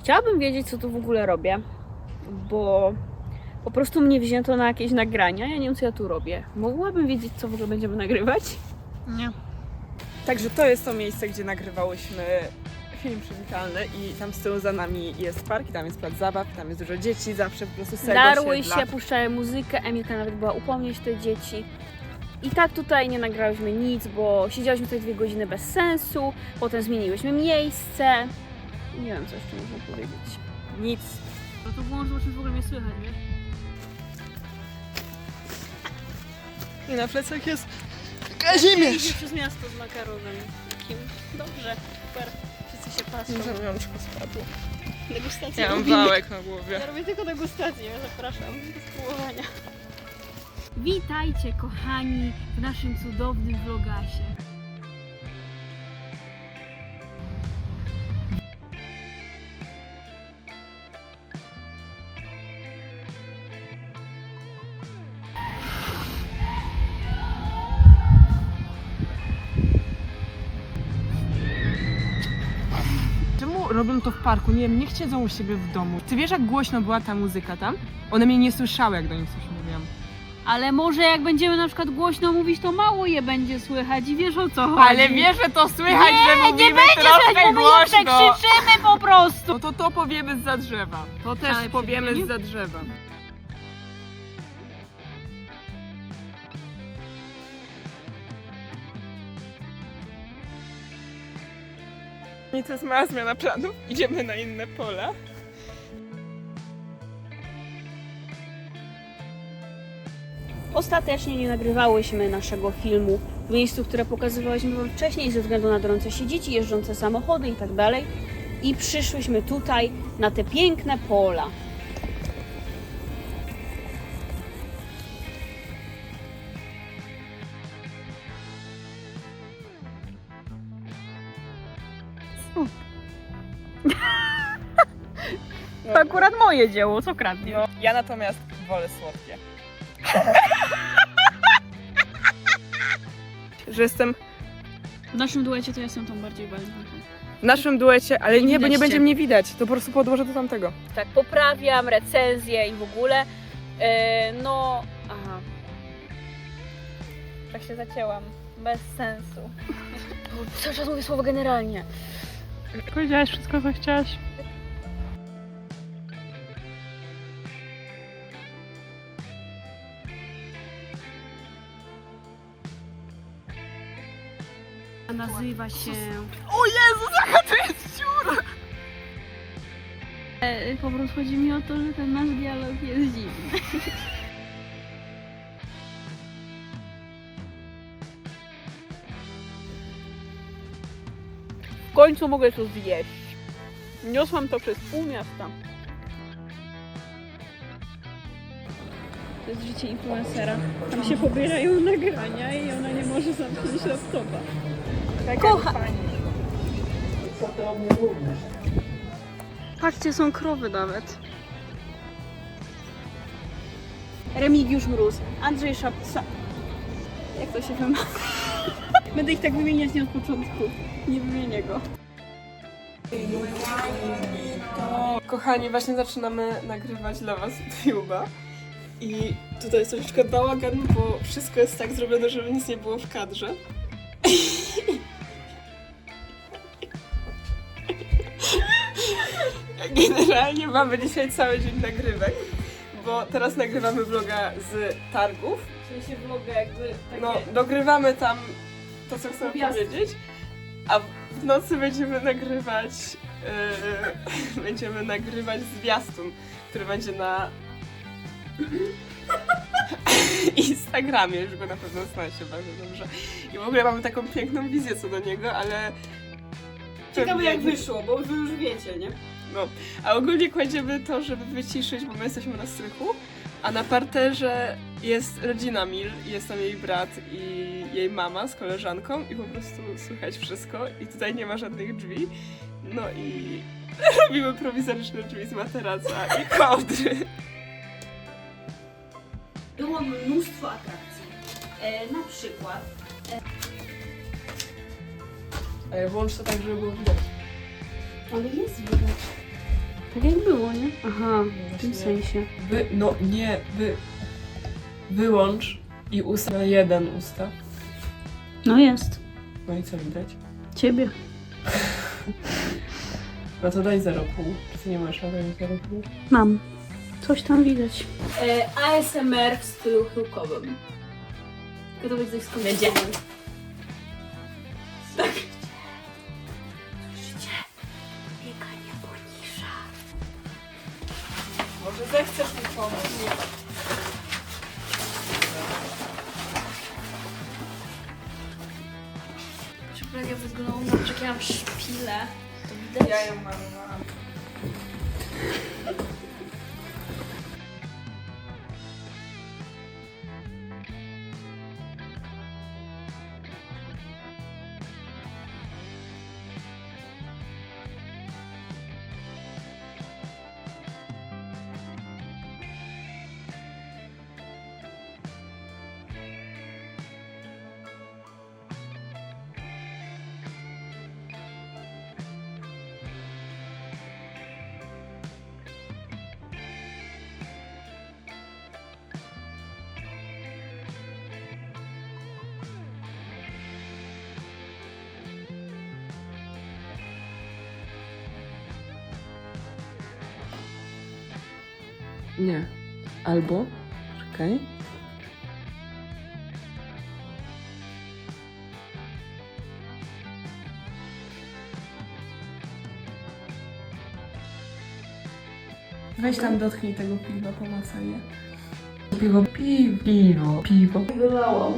Chciałabym wiedzieć, co tu w ogóle robię, bo po prostu mnie wzięto na jakieś nagrania, ja nie wiem, co ja tu robię. Mogłabym wiedzieć, co w ogóle będziemy nagrywać? Nie. Także to jest to miejsce, gdzie nagrywałyśmy film przywitalny i tam z tyłu za nami jest park i tam jest plac zabaw, tam jest dużo dzieci, zawsze po prostu całego Darły osiedla. się, puszczają muzykę, Emilka nawet była upomnieć te dzieci. I tak tutaj nie nagrałyśmy nic, bo siedziałyśmy tutaj dwie godziny bez sensu, potem zmieniłyśmy miejsce. Nie wiem, co jeszcze można powiedzieć. Nic. No to włącz, zobaczymy w ogóle mnie słychać, wiesz? I na plecach jest Idzie przez miasto z makaronem. Takim. Dobrze, super. Wszyscy się patrzą. Ramionczko spadło. Degustację Ja mam robimy. wałek na głowie. Ja robię tylko degustację, zapraszam do spróbowania. Witajcie kochani w naszym cudownym vlogasie. Robią to w parku? Nie wiem, niech siedzą u siebie w domu. Ty wiesz, jak głośno była ta muzyka tam? One mnie nie słyszały, jak do nich coś mówiłam. Ale może jak będziemy na przykład głośno mówić, to mało je będzie słychać i wiesz o co chodzi. Ale wiesz, że to słychać, nie, że nie mówimy będzie trochę słychać, bo my je głośno. przekrzyczymy po prostu. No to to powiemy z za drzewa. To też powiemy z za drzewa. I to jest mała zmiana planów. Idziemy na inne pola. Ostatecznie nie nagrywałyśmy naszego filmu w miejscu, które pokazywałyśmy wam wcześniej ze względu na drące się dzieci, jeżdżące samochody i tak dalej. I przyszłyśmy tutaj na te piękne pola. To akurat moje dzieło, co kradnie. No, ja natomiast wolę słodkie. Że jestem W naszym duecie to ja jestem tą bardziej walną. w naszym duecie, ale Nie nie, bo nie widać będzie cię. mnie widać. To po prostu podłożę do tamtego. Tak, poprawiam recenzję i w ogóle. E, no, aha. Tak się zacięłam. Bez sensu. Cały czas mówię słowo generalnie. Powiedziałaś wszystko, co chciałaś. Nazywa się... O Jezu, jaka to jest dziura! E, po prostu chodzi mi o to, że ten nasz dialog jest dziwny. końcu mogę to zjeść. Niosłam to przez pół miasta. To jest życie influencera. Tam się pobierają nagrania i ona nie może zamknąć laptopa. Kocha! Patrzcie, są krowy nawet. Remigiusz Mróz, Andrzej Szapca. Jak to się wymawia? Będę ich tak wymieniać nie od początku. Nie wymienię go. Kochani, właśnie zaczynamy nagrywać dla was YouTube'a. I tutaj jest troszeczkę bałagan, bo wszystko jest tak zrobione, żeby nic nie było w kadrze. Generalnie mamy dzisiaj cały dzień nagrywek, bo teraz nagrywamy vloga z targów. W sensie vloga jakby takie... No, dogrywamy tam to, co chcę Gwiazdy. powiedzieć, a w nocy będziemy nagrywać yy, będziemy nagrywać zwiastun, który będzie na Instagramie, już go na pewno znacie bardzo dobrze. I w ogóle mamy taką piękną wizję co do niego, ale Ciekawe jak wyszło, bo wy już wiecie, nie? no, a ogólnie kładziemy to, żeby wyciszyć, bo my jesteśmy na strychu, a na parterze jest rodzina Mil, jest tam jej brat i jej mama z koleżanką i po prostu słychać wszystko i tutaj nie ma żadnych drzwi. No i robimy prowizoryczne drzwi z materaca i kołdry. Było mnóstwo atrakcji. E, na przykład Ale włącz to tak, żeby było widać. Ale jest widać. Tak jak było, nie? Aha, w tym sensie. Wy, no nie, wy... Wyłącz i ustaw na jeden ustaw. No jest. No i co widać? Ciebie. No to daj 0,5. Czy ty nie masz na dać 0,5? Mam. Coś tam widać. E, ASMR w stylu chyłkowym. Tylko to będzie coś skomplikowane. Tak. Słyszycie? Bieganie ponisza. Może zechcesz mi pomóc? Przepraszam, wyglądam, że ja mam szpilę. To widać? Ja ją malowałam. Nie. Albo... Czekaj. Weź tam dotknij tego piwa, pomacaj je. Piwo, piwo, piwo, piwo. Wylałam.